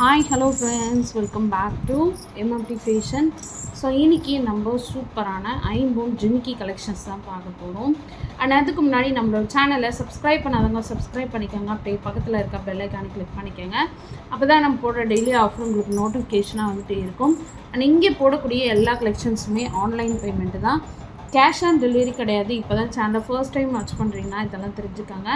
Hi hello friends welcome back to M M T fashion so இன்றைக்கி நம்ம சூப்பரான ஐம்போன் ஜிமிக்கி கலெக்ஷன்ஸ் தான் பார்க்க போகிறோம் அண்ட் அதுக்கு முன்னாடி நம்மளோட சேனலை சப்ஸ்கிரைப் பண்ணாதவங்க சப்ஸ்கிரைப் பண்ணிக்கோங்க. அப்படியே பக்கத்தில் இருக்க பெல்லைக்கானு கிளிக் பண்ணிக்கோங்க. அப்போ தான் நம்ம போடுற டெய்லி ஆஃபர் உங்களுக்கு நோட்டிஃபிகேஷனாக வந்துட்டே இருக்கும். அண்ட் இங்கே போடக்கூடிய எல்லா கலெக்ஷன்ஸுமே ஆன்லைன் பேமெண்ட்டு தான். கேஷ் ஆன் டெலிவரி கிடையாது. இப்போ தான் சேனலை ஃபர்ஸ்ட் டைம் வாட்ச் பண்ணுறீங்கன்னா இதெல்லாம் தெரிஞ்சுக்கோங்க.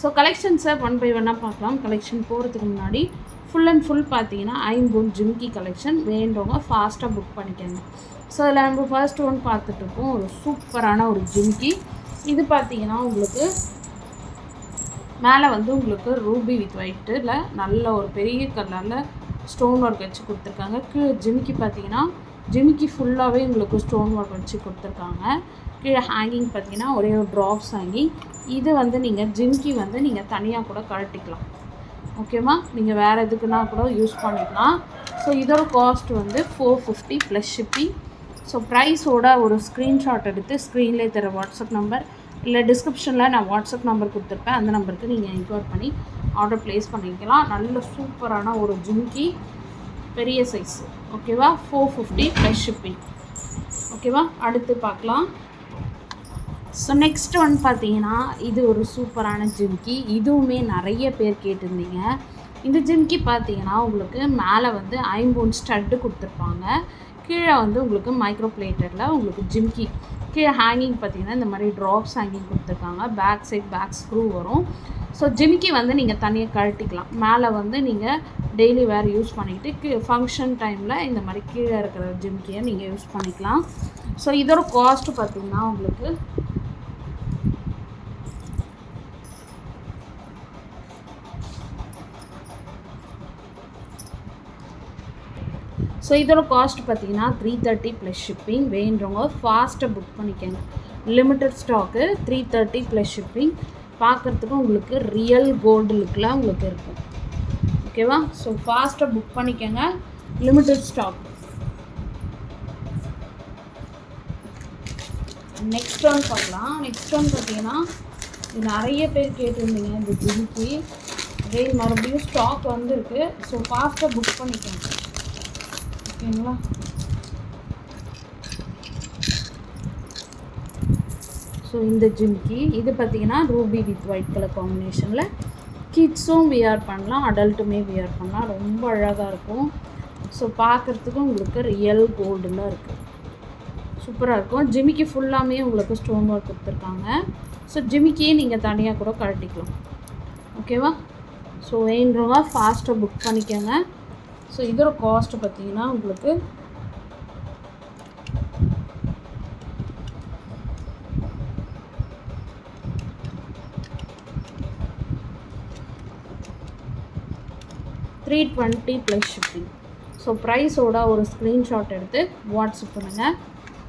ஸோ கலெக்ஷன்ஸை ஒன் பை ஒன்னாக பார்க்கலாம். கலெக்ஷன் போகிறதுக்கு முன்னாடி ஃபுல் அண்ட் ஃபுல் பார்த்தீங்கன்னா ஐம்பூன் ஜிம்கி கலெக்ஷன் வேண்டவங்க ஃபாஸ்ட்டாக புக் பண்ணிக்கோங்க. ஸோ அதில் நம்ம ஃபர்ஸ்ட் ஒன் பார்த்துட்ருக்கோம் ஒரு சூப்பரான ஒரு ஜிம்கி. இது பார்த்தீங்கன்னா உங்களுக்கு மேலே வந்து உங்களுக்கு ரூபி வித் ஒயிட்டில் நல்ல ஒரு பெரிய கலரில் ஸ்டோன் ஒர்க் வச்சு கொடுத்துருக்காங்க. கீழே ஜிம்கி பார்த்தீங்கன்னா ஜிமிக்கி ஃபுல்லாகவே உங்களுக்கு ஸ்டோன் ஒர்க் வச்சு கொடுத்துருக்காங்க. கீழே ஹேங்கிங் பார்த்தீங்கன்னா ஒரே ஒரு ட்ராப்ஸ் ஹேங்கிங் இது வந்து நீங்கள் ஜிமிக்கி வந்து நீங்கள் தனியாக கூட கழட்டிக்கலாம். ஓகேவா நீங்கள் வேறு எதுக்குன்னா கூட யூஸ் பண்ணிக்கலாம். ஸோ இதோட காஸ்ட் வந்து four fifty plus shipping so ப்ரைஸோட ஒரு ஸ்க்ரீன்ஷாட் எடுத்து ஸ்க்ரீன்லேயே தர வாட்ஸ்அப் நம்பர் இல்லை டிஸ்கிரிப்ஷனில் நான் வாட்ஸ்அப் நம்பர் கொடுத்துருப்பேன். அந்த நம்பருக்கு நீங்கள் என்கொயர் பண்ணி ஆர்டர் ப்ளேஸ் பண்ணிக்கலாம். நல்ல சூப்பரான ஒரு ஜிம்கி பெரிய சைஸ் ஓகேவா ஃபோர் ஃபிஃப்டி ப்ளஸ் ஷிப்பிங் ஓகேவா அடுத்து பார்க்கலாம். ஸோ நெக்ஸ்ட் ஒன் பார்த்தீங்கன்னா இது ஒரு சூப்பரான ஜிம்கி. இதுவுமே நிறைய பேர் கேட்டிருந்தீங்க. இந்த ஜிம்கி பார்த்தீங்கன்னா உங்களுக்கு மேலே வந்து ஐம்பூன் ஸ்டட்டு கொடுத்துருப்பாங்க. கீழே வந்து உங்களுக்கு மைக்ரோ பிளேட்டரில் உங்களுக்கு ஜிம்கி. கீழே ஹேங்கிங் பார்த்தீங்கன்னா இந்த மாதிரி ட்ராப்ஸ் ஹேங்கிங் கொடுத்துருக்காங்க. பேக் சைட் பேக் ஸ்க்ரூ வரும். ஸோ ஜிமிக்கி வந்து நீங்கள் தனியாக கழட்டிக்கலாம். மேலே வந்து நீங்கள் டெய்லி வேர் யூஸ் பண்ணிக்கிட்டு ஃபங்க்ஷன் டைமில் இந்த மாதிரி கீழே இருக்கிற ஜிம்கியை நீங்கள் யூஸ் பண்ணிக்கலாம். ஸோ இதோட காஸ்ட்டு பார்த்தீங்கன்னா உங்களுக்கு ஸோ இதோட காஸ்ட் பார்த்தீங்கன்னா த்ரீ தேர்ட்டி ப்ளஸ் ஷிப்பிங் வேணுறவங்க ஃபாஸ்ட்டாக புக் பண்ணிக்கோங்க. Limited stock three thirty plus shipping பார்க்குறதுக்கு உங்களுக்கு ரியல் கோல்டு லுக்கில் உங்களுக்கு இருக்கும். ஓகேவா? ஸோ ஃபாஸ்ட்டாக புக் பண்ணிக்கோங்க. லிமிட்டட் ஸ்டாக் நெக்ஸ்ட் ஒன் பார்க்கலாம். நெக்ஸ்ட் ஒன் பார்த்தீங்கன்னா இது நிறைய பேர் கேட்டிருந்தீங்க இந்த ஜிமிக்கி. அதே மறுபடியும் ஸ்டாக் வந்துருக்கு. ஸோ ஃபாஸ்ட்டாக புக் பண்ணிக்கோங்க. ஓகேங்களா? ஸோ இந்த ஜிமிக்கி இது பார்த்தீங்கன்னா ரூபி வித் ஒயிட் கலர் காம்பினேஷனில் கிட்ஸும் வியர் பண்ணலாம் அடல்ட்டுமே வியர் பண்ணலாம். ரொம்ப அழகாக இருக்கும். ஸோ பார்க்குறதுக்கும் உங்களுக்கு ரியல் கோல்டில் இருக்குது சூப்பராக இருக்கும். ஜிமிக்கி ஃபுல்லாமே உங்களுக்கு ஸ்டோன் ஒர்க் கொடுத்துருக்காங்க. ஸோ ஜிமிக்கியே நீங்கள் தனியாக கூட கழட்டிக்கலாம். ஓகேவா ஸோ வேணுறவங்க ஃபாஸ்ட்டாக புக் பண்ணிக்கோங்க. ஸோ இதோட காஸ்ட்டு பார்த்தீங்கன்னா உங்களுக்கு three twenty plus shipping so ப்ரைஸோட ஒரு ஸ்க்ரீன்ஷாட் எடுத்து வாட்ஸ்அப் பண்ணுங்கள்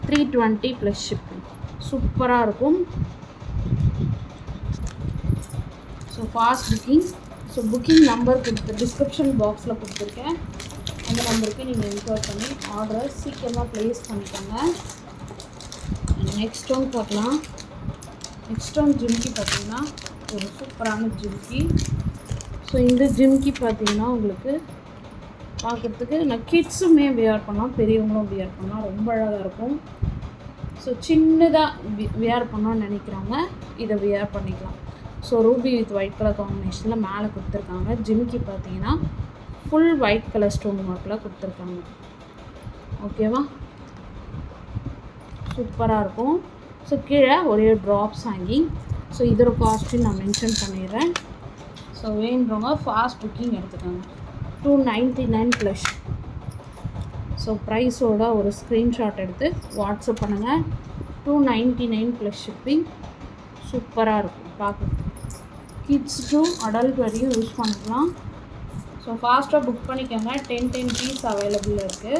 த்ரீ டுவெண்ட்டி ப்ளஸ் ஷிப்பிங் சூப்பராக இருக்கும். So fast booking so booking number கொடுத்து டிஸ்கிரிப்ஷன் பாக்ஸில் கொடுத்துருக்கேன். அந்த நம்பருக்கு நீங்கள் என்கொயர் பண்ணி ஆர்டரை சீக்கிரமாக ப்ளேஸ் பண்ணிக்கோங்க. நெக்ஸ்ட் ஒன் பார்க்கலாம். நெக்ஸ்ட் ஒன் ஜிம்கி பார்த்தீங்கன்னா ஒரு சூப்பரான ஜிம்கி ஸோ இந்த ஜிம்கி பார்த்தீங்கன்னா உங்களுக்கு பார்க்குறதுக்கு நான் கிட்ஸுமே வியர் பண்ணலாம் பெரியவங்களும் வியர் பண்ணலாம் ரொம்ப அழகாக இருக்கும். ஸோ சின்னதாக வியர் பண்ணணும்னு நினைக்கிறாங்க. இதை வியர் பண்ணிக்கலாம். So ruby with white colour காம்பினேஷனில் மேலே கொடுத்துருக்காங்க. ஜிம்க்கு பார்த்தீங்கன்னா ஃபுல் ஒயிட் கலர் ஸ்டோன் ஒர்க்கில் கொடுத்துருக்காங்க. ஓகேவா சூப்பராக இருக்கும். ஸோ கீழே ஒரே ட்ராப்ஸ் ஹேங்கிங் ஸோ இதோட காஸ்ட்டும் நான் மென்ஷன் பண்ணிடுறேன். ஸோ வேணுறவங்க ஃபாஸ்ட் புக்கிங் எடுத்துக்கோங்க two ninety nine plus so ப்ரைஸோட ஒரு ஸ்க்ரீன்ஷாட் எடுத்து வாட்ஸ்அப் பண்ணுங்கள் two ninety nine plus shipping சூப்பராக இருக்கும் பார்க்க கிட்ஸுக்கும் அடல்ட் வரையும் யூஸ் பண்ணிக்கலாம். ஸோ ஃபாஸ்ட்டாக புக் பண்ணிக்கோங்க. டென் டென் பீஸ் அவைலபிள் இருக்குது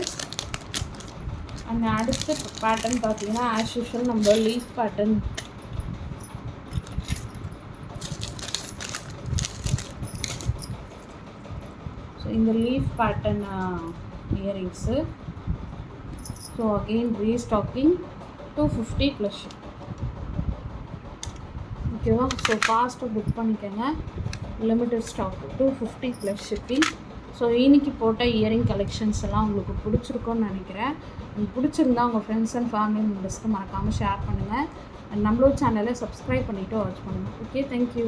அண்ட் அடுத்த பேட்டர்ன் பார்த்தீங்கன்னா ஆஸ் யூஷுவல் நம்ம லீஃப் பேட்டர்ன் இந்த leaf pattern earrings so again restocking two fifty plus ஓகேவா ஸோ ஃபாஸ்ட்டாக புக் பண்ணிக்கோங்க. Limited stock two fifty plus shipping so இன்றைக்கி போட்ட இயரிங் கலெக்ஷன்ஸ் எல்லாம் உங்களுக்கு பிடிச்சிருக்கோன்னு நினைக்கிறேன். உங்களுக்கு பிடிச்சிருந்தா உங்கள் ஃப்ரெண்ட்ஸ் அண்ட் ஃபேமிலி மெம்பர்ஸ்க்கு மறக்காமல் ஷேர் பண்ணுங்கள் நம்மளோட சேனலை சப்ஸ்கிரைப் பண்ணிவிட்டு வாட்ச் பண்ணுங்கள் ஓகே தேங்க்யூ